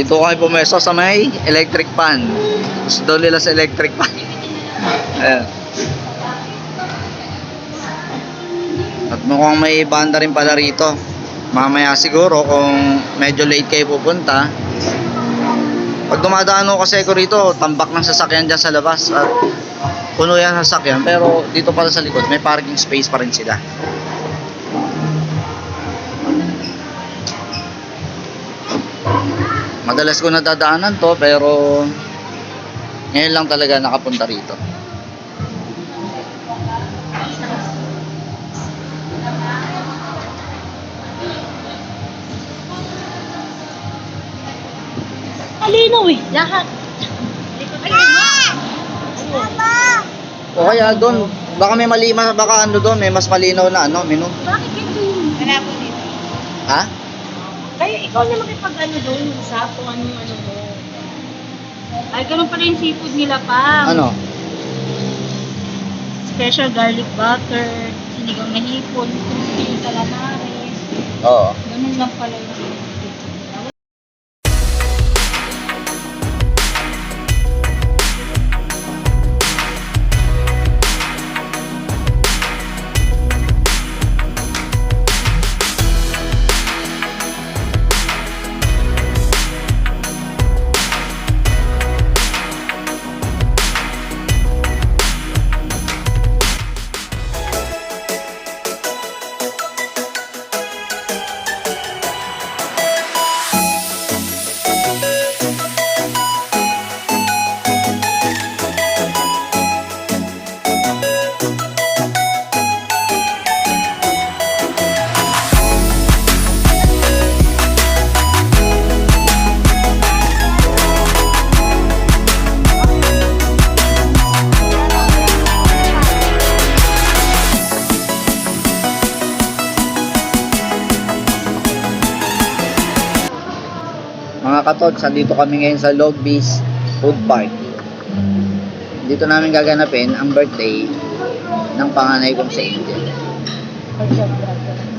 Dito kayo pumeso sa may electric pan. Gusto nila sa electric pan. Ayan. At mukhang may banda rin pala rito. Mamaya siguro kung medyo late kayo pupunta. Pag dumadaan ako kasi ko rito, tambak ng sasakyan dyan sa labas. At puno yan sa sasakyan. Pero dito pala sa likod, may parking space pa rin sila. Madalas ko nadadaanan to pero ngayon lang talaga nakapunta rito. Alinaw eh. Lahat. O kaya doon, baka may mali, baka ano doon, may mas malinaw na ano, menu. Bakit ganito yun? Wala po dito. Ha? Ikaw na makipag ano doon sa kung anong ano mo. Ay, ganun pala yung seafood nila pa. Ano? Special garlic butter, sinigang na hipon, crispy calamares. Oo. Ganun lang pala yung Mga katods, andito kami ngayon sa Logbees Food Park. Dito namin gaganapin ang birthday ng panganay kong si Angel.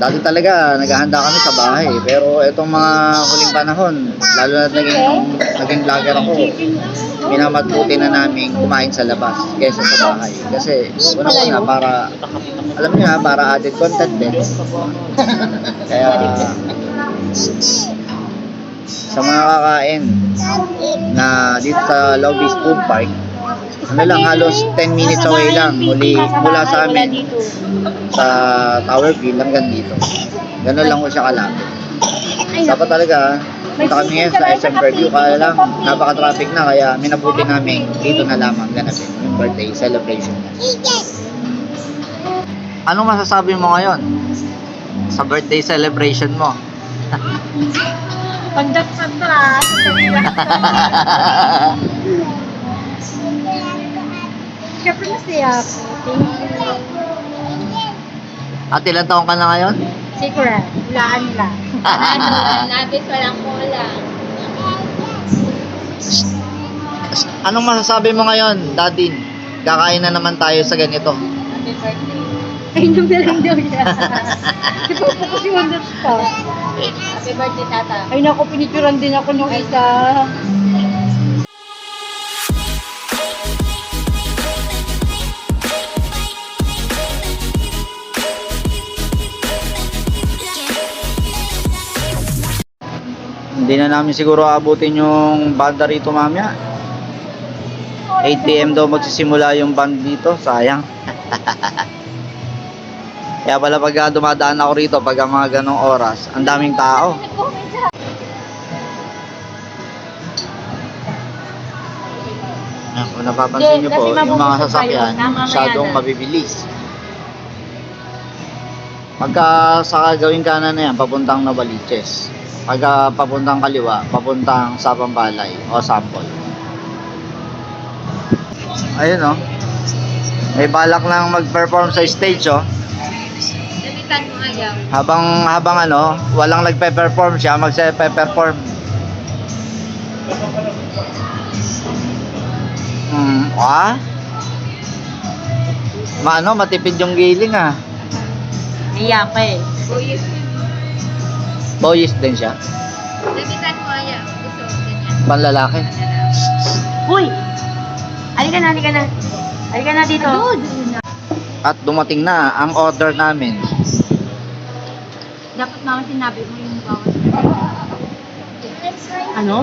Dati talaga, naghahanda kami sa bahay. Pero itong mga huling panahon, lalo na naging, naging vlogger ako, minamatuti na namin kumain sa labas kaysa sa bahay. Kasi, una-una, para, alam niyo na, para added content din. Kaya, sa mga kakain na dito sa Lobby's Food Park, ano lang, halos 10 minutes away lang muli, mula sa amin sa Tower View hanggang dito. Ganun lang ko siya kalapit. Dapat talaga, punta kami ngayon sa SM Fairview, kaya lang, napaka-traffic na, kaya minabuti namin dito na lamang ganapin yung birthday celebration. Anong masasabi mo ngayon sa birthday celebration mo? Pandat sa taas. Siyempre masaya ako. Thank you. At ilan taong ka na ngayon? Secret. Hulaan lang. labis walang kulang. Anong masasabi mo ngayon, Dadin? Kakain na naman tayo sa ganito. Happy birthday. Ay, nung na lang daw siya. Di ba po kasi on the spot? Happy birthday, tata. Ay, naku, pinituran din ako nung isa. Hindi na namin siguro abutin yung banda rito mamaya. 8pm daw magsisimula yung band dito. Sayang. Kaya pala pag ah, dumadaan ako rito, pag mga ganong oras, ang daming tao. Yan, kung napapansin nyo po, yung mga sasakyan, masyadong mabibilis. Pagka sa gawing kanan na yan, papuntang Novaliches. Pagka papuntang kaliwa, papuntang Sapambalay o Sampol. Ayun oh. May balak lang mag-perform sa stage oh. Labitan mo ayaw. Habang habang ano, walang nagpe-perform siya, magse-perform. Hmm, ah? Maano, matipid yung giling ah. Iya pa eh. Buyis. Boyis din siya. Labitan mo ayaw. Gusto. Panlalaki. Uy! Halika na, halika na. Halika na dito. At dumating na ang order namin. Dapat mama sinabi mo yung bawat. Ano?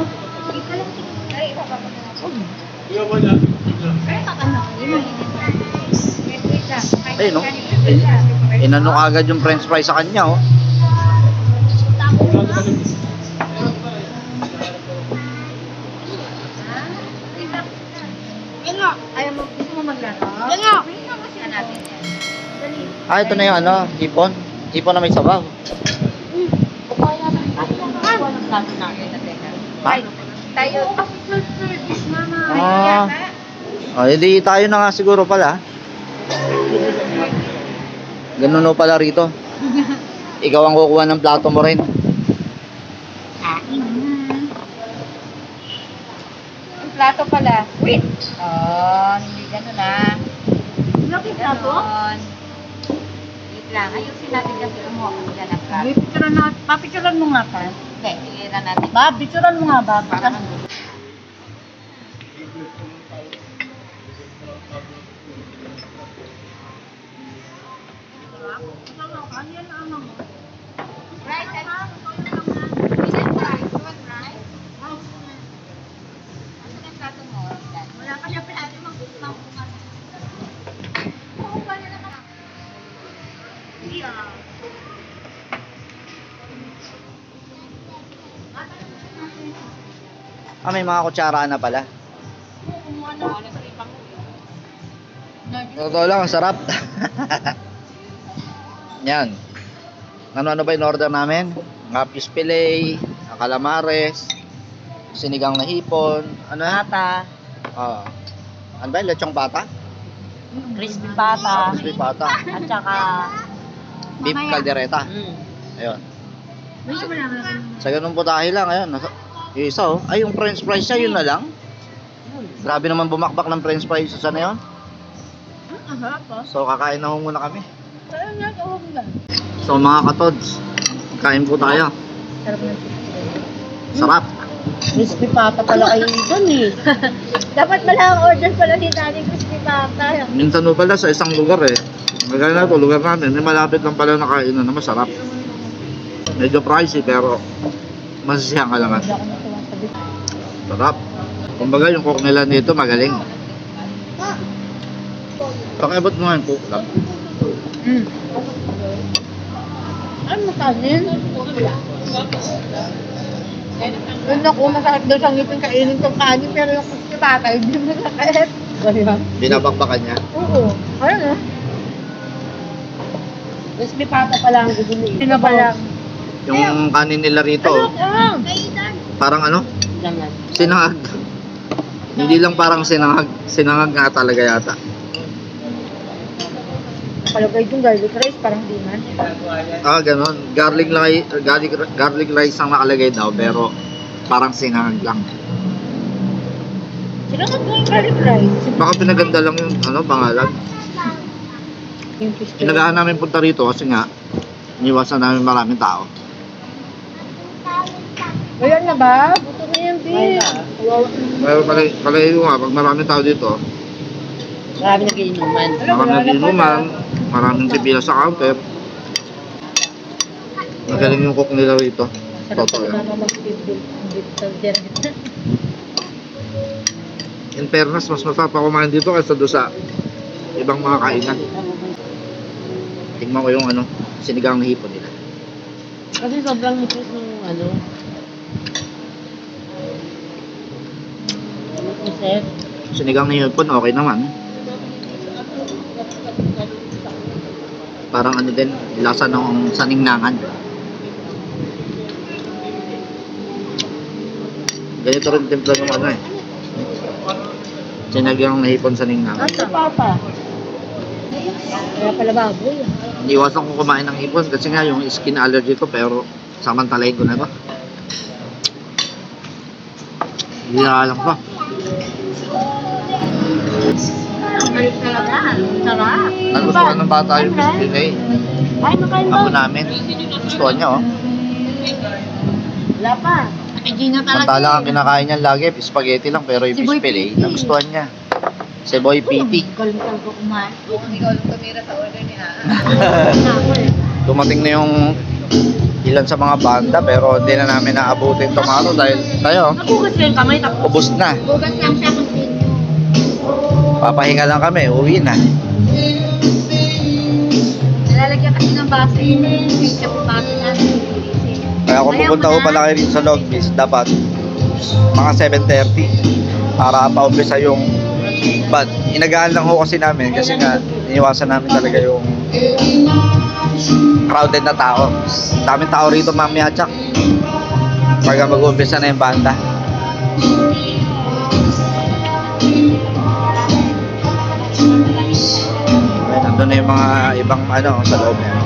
Ay, ano? No? In- inano agad yung french fry sa kanya, oh. Ayaw mo, gusto mo maglaro? Ano? Natin yan. Dali. Ah, ito na yung ano, hipon. Hipon na may sabaw. Sabi natin na teka. Ha? Tayo. Ah. Oh, hindi tayo na nga siguro pala. Ganun no pala rito. Ikaw ang kukuha ng plato mo rin. Ang plato pala. Wait. Oh, hindi ganun ah. Laki plato? Ganon. Wait lang. Ayusin natin kasi kumuha ko dyan ng plato. Picturean na, papicturean mo nga pa. Okay, tingnan natin. Ba, picturean mo nga ba? Rice, Ah, may mga kutsara na pala. Totoo lang, ang sarap. Yan. Ano-ano ba yung order namin? Ngapis fillet, calamares, sinigang na hipon, ano yan? Pata, Ah. ano ba? Lechong pata? crispy pata, Crispy pata. at saka... Beef caldereta. Mm. Ayun. Sa ganun putahe lang, ayun. Yung isa oh. Ay, yung french fries siya, yun na lang. Grabe naman bumakbak ng french fries sa na yun. So, kakain na ho muna kami. So, mga katods, kain po tayo. Sarap Sarap. Crispy pata pala kayo doon eh. Dapat pala ang order pala din natin crispy pata. Minsan ho pala sa isang lugar eh. Maganda na ito, lugar namin. May malapit lang pala na kainan na masarap. Medyo pricey pero masasiyang ka naman. Sarap. Kumbaga yung cook nila dito magaling. Pakiabot mo nga yung cook lang. Mm. Ano makanin? Yun ako, masakit daw sa ngipin kainin tong kanin, pero yung crispy pata, hindi mo sakit. Ganyan. Binabakbakan niya. Oo. Ayun ah. Crispy pata pala ang gugulo. Sino pa lang? Yung kanin nila rito, Ah! parang ano? Jangan. Sinangag. Hindi lang parang sinangag. Sinangag nga talaga yata. Palagay yung garlic rice, parang di man. Ah, ganon. Garlic, li- garlic, garlic rice ang nakalagay daw, pero parang sinangag lang. Sino nga po yung garlic rice? Baka pinaganda lang yung ano, pangalan. Yung crispy. Inagahan namin punta rito kasi nga, iniwasan namin maraming tao. Ayan na ba? Na beef. Pero palagi ko nga, pag maraming tao dito, Marami na kainuman. maraming inuman, maraming pipila sa counter. Magaling yung cook nila rito. Totoo yan. In fairness, mas masarap ako kumain dito kaysa doon sa ibang mga kainan. Tingnan ko yung ano, sinigang na hipon nila. Kasi sobrang nipis ng ano. Isip. Sinigang na hipon, okay naman. Parang ano din, lasa ng saningnangan. Ganito rin timpla ng ano eh. Sinigang na hipon saningnangan. Asa papa? Kaya pala baboy. Iniwasan ko kumain ng hipon kasi nga yung skin allergy ko pero samantalayin ko na ba? Hindi na alam pa. Balik talaga. Sarap. Nagustuhan ng bata yung biscuit Ay, makain Ako namin. Gustuhan niya oh. Wala pa. Ate Gina talaga. Mantala ang kinakain niya lagi, spaghetti lang, pero yung Si fillet, Piti. nagustuhan niya. Si Boy Piti. Galing talaga kumain. Ikaw lang tumira sa order ni. Na eh. Dumating na yung ilan sa mga banda, pero hindi na namin naabutin tomorrow dahil tayo, Nagugas ko yung kamay tapos. ubos na. Bugas lang siya kung sino. Papahinga lang kami, uwi na. Nalalagyan kasi ng baso yung ketchup baso namin. Kaya kung pupunta ko pala kayo dito sa Longbeach, dapat mga 7.30 para pa-umpisa yung but inagaan lang ho kasi namin kasi nga iniwasan namin talaga yung crowded na tao. Daming tao rito mamaya tsak. Pagka mag-umpisa na yung banda. Ayun, nandun na yung mga ibang ano sa loob na yun.